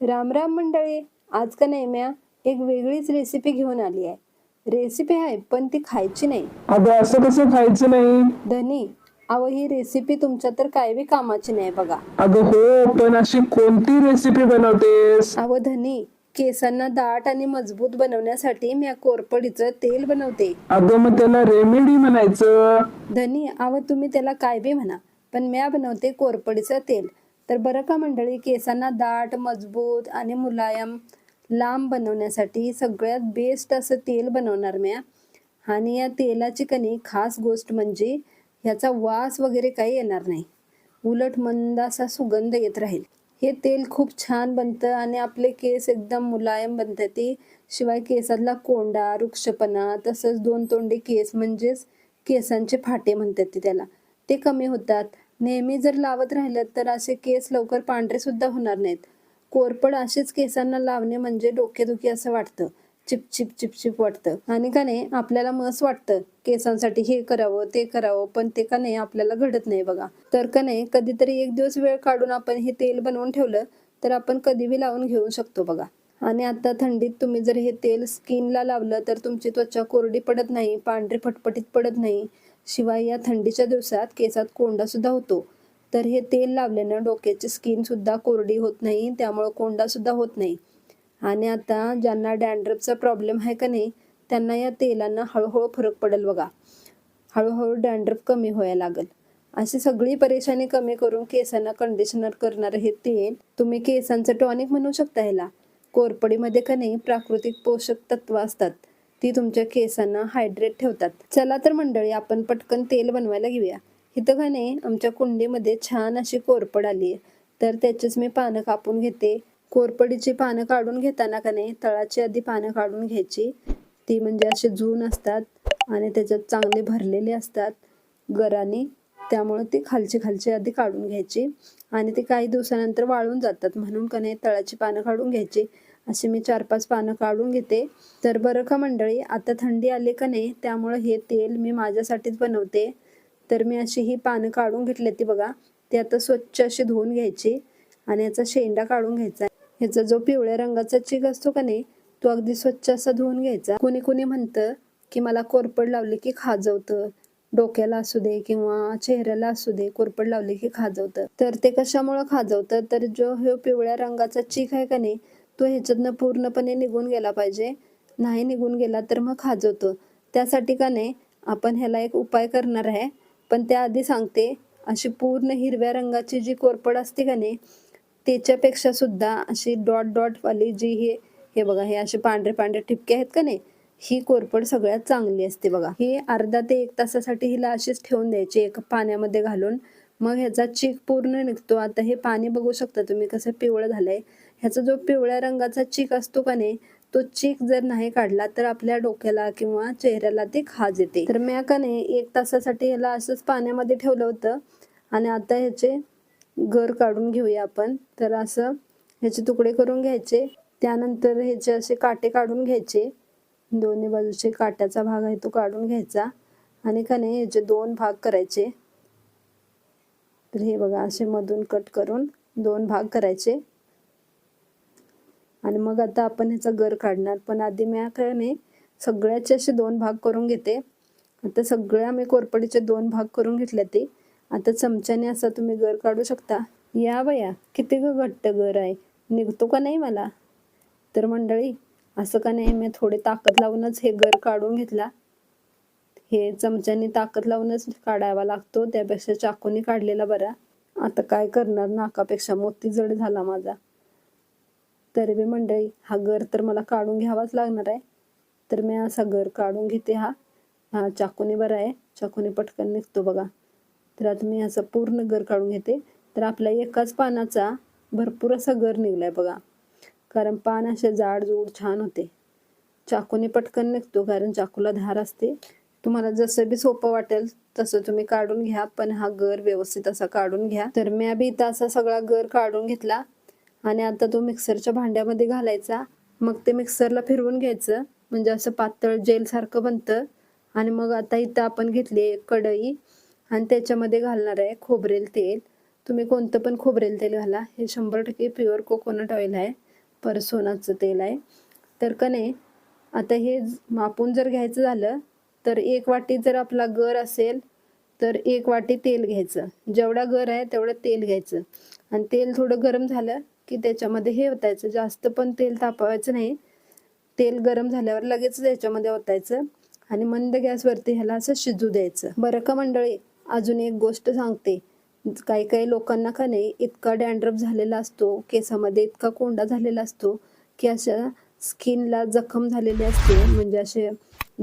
राम राम मंडळी आज का नाही म्या एक वेगळीच रेसिपी घेऊन आली आहे. रेसिपी आहे पण ती खायची नाही. अगं असं कसं खायचं नाही? धनी अहो ही रेसिपी तुमच्या तर काय बी कामाची नाही बघा. अगं हो पण अशी कोणती रेसिपी बनवतेस? अहो धनी केसांना दाट आणि मजबूत बनवण्यासाठी मी कोरपडीचं तेल बनवते. अगं मग त्याला रेमेडी म्हणायचं? धनी अहो तुम्ही त्याला काय बी म्हणा पण म्या बनवते कोरपडीचं तेल. तर बरं का मंडळी केसांना दाट मजबूत आणि मुलायम लांब बनवण्यासाठी सगळ्यात बेस्ट असं तेल बनवणार म्या. आणि या तेलाची कणी खास गोष्ट म्हणजे ह्याचा वास वगैरे काही येणार नाही. उलट मंद असा सुगंध येत राहील. हे तेल खूप छान बनतं आणि आपले केस एकदम मुलायम बनतात ते शिवाय केसातला कोंडा वृक्षपणा तसंच दोन तोंडी केस म्हणजेच केसांचे फाटे म्हणतात ते त्याला. ते कमी होतात नेहमी जर लावत राहिलं तर असे केस लवकर पांढरे सुद्धा होणार नाहीत. कोरपड असेच केसांना लावणे म्हणजे डोकेदुखी असं वाटतं. चिपचिप चिपचिप वाटतं. आणि का नाही आपल्याला मस्त वाटतं. केसांसाठी हे करावं ते करावं पण ते का नाही आपल्याला घडत नाही बघा. तर का नाही कधीतरी एक दिवस वेळ काढून आपण हे तेल बनवून ठेवलं तर आपण कधी बी लावून घेऊ शकतो बघा. आणि आता थंडीत तुम्ही जर हे तेल स्किनला लावलं तर तुमची त्वचा कोरडी पडत नाही पांढरी फटफटीत पडत नाही. शिवाय या थंडीच्या दिवसात केसात कोंडा सुद्धा होतो. तर हे तेल लावल्यानं डोक्याची स्किन सुद्धा कोरडी होत नाही त्यामुळं कोंडा सुद्धा होत नाही. आणि आता ज्यांना डॅन्ड्रफचा प्रॉब्लेम आहे का नाही त्यांना या तेलानं हळूहळू फरक पडेल बघा. हळूहळू डॅन्ड्रफ कमी व्हायला लागेल. अशी सगळी परेशानी कमी करून केसांना कंडिशनर करणारं हे तेल तुम्ही केसांचं टॉनिक म्हणू शकता ह्याला. कोरपडीमध्ये का नाही प्राकृतिक पोषक तत्व असतात ती तुमच्या केसांना हायड्रेट ठेवतात. चला तर मंडळी आपण पटकन तेल बनवायला घेऊया. इथं का नाही आमच्या कुंडीमध्ये छान अशी कोरपड आली आहे तर त्याचीच मी पानं कापून घेते. कोरपडीची पानं काढून घेताना का नाही तळाची आधी पानं काढून घ्यायची. ती म्हणजे असे जून असतात आणि त्याच्यात चांगले भरलेले असतात. गराने त्यामुळे ती खालची खालची आधी काढून घ्यायची आणि ती काही दिवसानंतर वाळून जातात. म्हणून का नाही तळाची पानं काढून घ्यायची. अशी मी चार पाच पानं काढून घेते. तर बरं का मंडळी आता थंडी आली का नाही त्यामुळे हे तेल मी माझ्यासाठीच बनवते. तर मी अशी ही पानं काढून घेतली ती बघा. ती आता स्वच्छ अशी धुवून घ्यायची आणि याचा शेंडा काढून घ्यायचा. ह्याचा जो पिवळ्या रंगाचा चिक असतो का नाही तो अगदी स्वच्छ असा धुवून घ्यायचा. कुणी कुणी म्हणतं की मला कोरपड लावली की खाजवतं. डोक्याला असू दे किंवा चेहऱ्याला असू दे कोरपड लावली की खाजवतं. तर ते कशामुळं खाजवतं? तर जो हे पिवळ्या रंगाचा चीक आहे का नाही तो ह्याच्यातनं पूर्णपणे निघून गेला पाहिजे. नाही निघून गेला तर मग खाजवतो. त्यासाठी का नाही आपण ह्याला एक उपाय करणार आहे. पण त्याआधी सांगते अशी पूर्ण हिरव्या रंगाची जी कोरपड असते का नाही त्याच्यापेक्षा सुद्धा अशी डॉट डॉट वाली जी हे हे बघा हे असे पांढरे पांढरे ठिपके आहेत का नाही ही कोरपड सगळ्यात चांगली असते बघा. ही अर्धा ते एक तासासाठी हिला अशीच ठेवून द्यायची एक पाण्यामध्ये घालून. मग ह्याचा चीक पूर्ण निघतो. आता हे पाणी बघू शकता तुम्ही कसं पिवळं झालंय. ह्याचा जो पिवळ्या रंगाचा चीक असतो का नाही तो चीक जर नाही काढला तर आपल्या डोक्याला किंवा चेहऱ्याला ते खाज येते. तर मी का नाही एक तासासाठी ह्याला असंच पाण्यामध्ये ठेवलं होतं. आणि आता ह्याचे गर काढून घेऊया आपण. तर असं ह्याचे तुकडे करून घ्यायचे. त्यानंतर ह्याचे असे काटे काढून घ्यायचे. दोन्ही बाजूचे काट्याचा भाग आहे तो काढून घ्यायचा. आणि का नाही ह्याचे दोन भाग करायचे तर हे बघा असे मधून कट करून दोन भाग करायचे. आणि मग आता आपण ह्याचा गर काढणार. पण आधी मी काय नाही सगळ्याचे असे दोन भाग करून घेते. आता सगळ्या मी कोरपडीचे दोन भाग करून घेतले ते. आता चमच्याने असा तुम्ही गर काढू शकता. या बया किती ग घट्ट गर आहे. निघतो का नाही मला? तर मंडळी असं का नाही मी थोडे ताकद लावूनच हे गर काढून घेतला. हे चमच्याने ताकद लावूनच काढावा लागतो त्यापेक्षा चाकूने काढलेला बरा. आता काय करणार? नाकापेक्षा मोती जड झाला माझा. तरी बी मंडळी हा गर तर मला काढून घ्यावाच लागणार आहे. तर मी असा गर काढून घेते हा. हा चाकूने बरा आहे. चाकूने पटकन निघतो बघा. तर आता मी असं पूर्ण गर काढून घेते. तर आपल्या एकाच पानाचा भरपूर असा गर निघलाय बघा. कारण पान असे जाड जूड छान होते. चाकूने पटकन निघतो कारण चाकूला धार असते. तुम्हाला जसं बी सोपं वाटेल तसं तुम्ही काढून घ्या पण हा गर व्यवस्थित असा काढून घ्या. तर मी बी इथं असा सगळा गर काढून घेतला आणि आता तो मिक्सरच्या भांड्यामध्ये घालायचा. मग ते मिक्सरला फिरवून घ्यायचं. म्हणजे असं पातळ जेलसारखं बनतं. आणि मग आता इथं आपण घेतली एक कढई आणि त्याच्यामध्ये घालणार आहे खोबरेल तेल. तुम्ही कोणतं पण खोबरेल तेल घाला. हे शंभर टक्के प्युअर कोकोनट ऑइल आहे. परसोनाचं तेल आहे. तर का नाही आता हे मापून जर घ्यायचं झालं तर एक वाटी जर आपला गर असेल तर एक वाटी तेल घ्यायचं. जेवढा गर आहे तेवढं तेल घ्यायचं. आणि तेल थोडं गरम झालं की त्याच्यामध्ये हे ओतायचं. जास्त पण तेल तापवायचं नाही. तेल गरम झाल्यावर लगेच याच्यामध्ये ओतायचं. आणि मंद गॅसवरती ह्याला असं शिजू द्यायचं. बरं का मंडळी अजून एक गोष्ट सांगते. काही काही लोकांना का नाही इतका डॅन्ड्रफ झालेला असतो केसामध्ये इतका कोंडा झालेला असतो की अशा स्किनला जखम झालेली असते. म्हणजे असे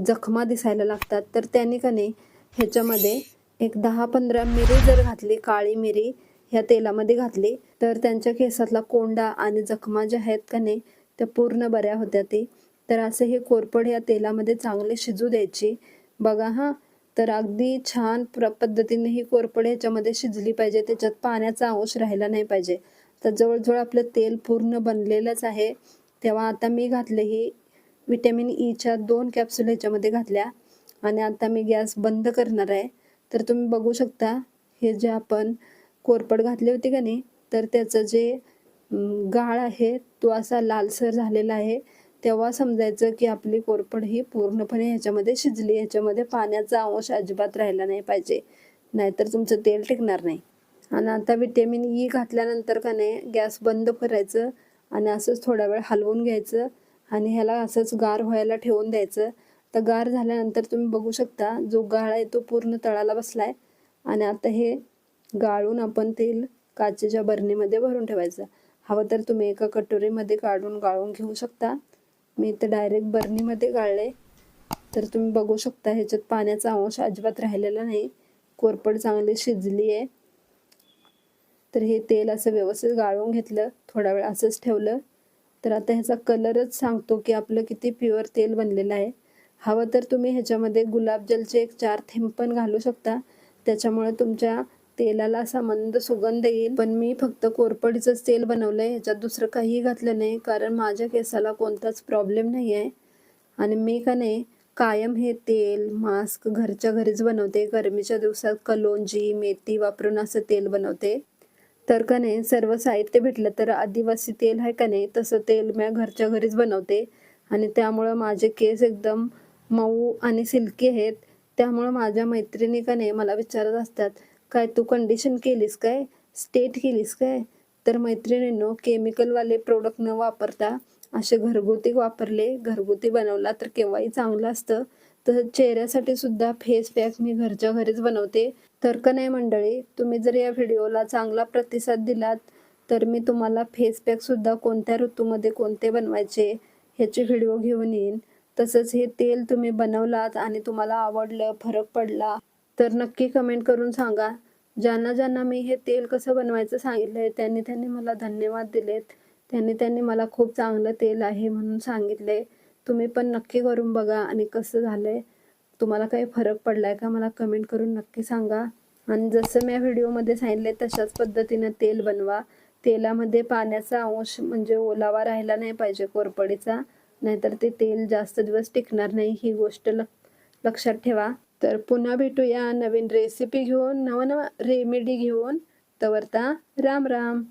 जखमा दिसायला लागतात. तर त्याने का नाही ह्याच्यामध्ये एक दहा पंधरा मिरी जर घातली काळी मिरी ह्या तेलामध्ये घातली तर त्यांच्या केसातला कोंडा आणि जखमा ज्या आहेत का नाही त्या पूर्ण बऱ्या होत्या ते. तर असं हे कोरपड या तेलामध्ये चांगले शिजू द्यायची. बघा हां. तर अगदी छान प्र पद्धतीने ही कोरपड ह्याच्यामध्ये शिजली पाहिजे. त्याच्यात पाण्याचा अंश राहिला नाही पाहिजे. तर जवळजवळ आपलं तेल पूर्ण बनलेलंच आहे. तेव्हा आता मी घातले ही विटॅमिन ईच्या e दोन कॅप्सूल ह्याच्यामध्ये घातल्या. आणि आता मी गॅस बंद करणार आहे. तर तुम्ही बघू शकता हे जे आपण कोरपड घातली होती का नाही तर त्याचं जे गाळ आहे तो असा लालसर झालेला आहे. तेव्हा समजायचं की आपली कोरपड ही पूर्णपणे ह्याच्यामध्ये शिजली ह्याच्यामध्ये पाण्याचा अंश अजिबात राहिला नाही पाहिजे. नाहीतर तुमचं तेल टिकणार नाही. आणि आता विटॅमिन ई घातल्यानंतर का नाही गॅस बंद करायचं आणि असंच थोडा वेळ हलवून घ्यायचं आणि ह्याला असंच गार व्हायला ठेवून द्यायचं. तर गार झाल्यानंतर तुम्ही बघू शकता जो गाळ आहे तो पूर्ण तळाला बसलाय. आणि आता हे गाळून आपण तेल काचेच्या बरणीमध्ये भरून ठेवायचं. हवं तर तुम्ही एका कटोरीमध्ये काढून गाळून घेऊ शकता. मी इथे डायरेक्ट बरणीमध्ये गाळले तर तुम्ही बघू शकता ह्याच्यात पाण्याचा अंश अजिबात राहिलेला नाही. कोरपड चांगली शिजली आहे तर हे तेल असं व्यवस्थित गाळून घेतलं थोडा वेळ असंच ठेवलं. तर आता ह्याचा कलरच सांगतो की आपलं किती प्युअर तेल बनलेलं आहे. हवं तर तुम्ही ह्याच्यामध्ये गुलाबजलचे एक चार थेंब पण घालू शकता. त्याच्यामुळे तुमच्या तेलाला असा मंद सुगंध येईल. पण मी फक्त कोरपडीचंच तेल बनवलंय. याच्यात दुसरं काहीही घातलं नाही. कारण माझ्या केसाला कोणताच प्रॉब्लेम नाही आहे आणि मी का नाही कायम हे तेल मास्क घरच्या घरीच बनवते. गरमीच्या दिवसात कलोंजी मेथी वापरून असं तेल बनवते. तर का नाही सर्व साहित्य भेटलं तर आदिवासी तेल आहे का नाही तसं तेल मी घरच्या घरीच बनवते. आणि त्यामुळं माझे केस एकदम मऊ आणि सिल्की आहेत. त्यामुळं माझ्या मैत्रिणी का नाही मला विचारत असतात काय तू कंडिशन केलीस काय? स्टेट केलीस काय? तर मैत्रिणींनो केमिकलवाले प्रोडक्ट न वापरता असे घरगुती वापरले. घरगुती बनवला तर केव्हाही चांगलं असतं. तर चेहऱ्यासाठी सुद्धा फेस पॅक मी घरच्या घरीच बनवते. तर का नाही मंडळी. तुम्ही जर या व्हिडिओला चांगला प्रतिसाद दिलात तर मी तुम्हाला फेस पॅकसुद्धा कोणत्या ऋतूमध्ये कोणते बनवायचे ह्याचे व्हिडिओ घेऊन येईन. तसंच हे तेल तुम्ही बनवलात आणि तुम्हाला आवडलं फरक पडला तर नक्की कमेंट करून सांगा. ज्यांना ज्यांना मी हे तेल कसं बनवायचं सांगितलं आहे त्यांनी त्यांनी मला धन्यवाद दिलेत. त्यांनी त्यांनी मला खूप चांगलं तेल आहे म्हणून सांगितले तुम्ही पण नक्की करून बघा आणि कसं झालं आहे तुम्हाला काही फरक पडला आहे का मला कमेंट करून नक्की सांगा. आणि जसं मी व्हिडिओमध्ये सांगितले तशाच पद्धतीनं तेल बनवा. तेलामध्ये पाण्याचा अंश म्हणजे ओलावा राहिला नाही पाहिजे कोरपडीचा. नाहीतर ते तेल जास्त दिवस टिकणार नाही ही गोष्ट लक्षात ठेवा. तर पुन्हा भेटूया नवीन रेसिपी घेऊन नवनवा रेमेडी घेऊन. तवरता राम राम.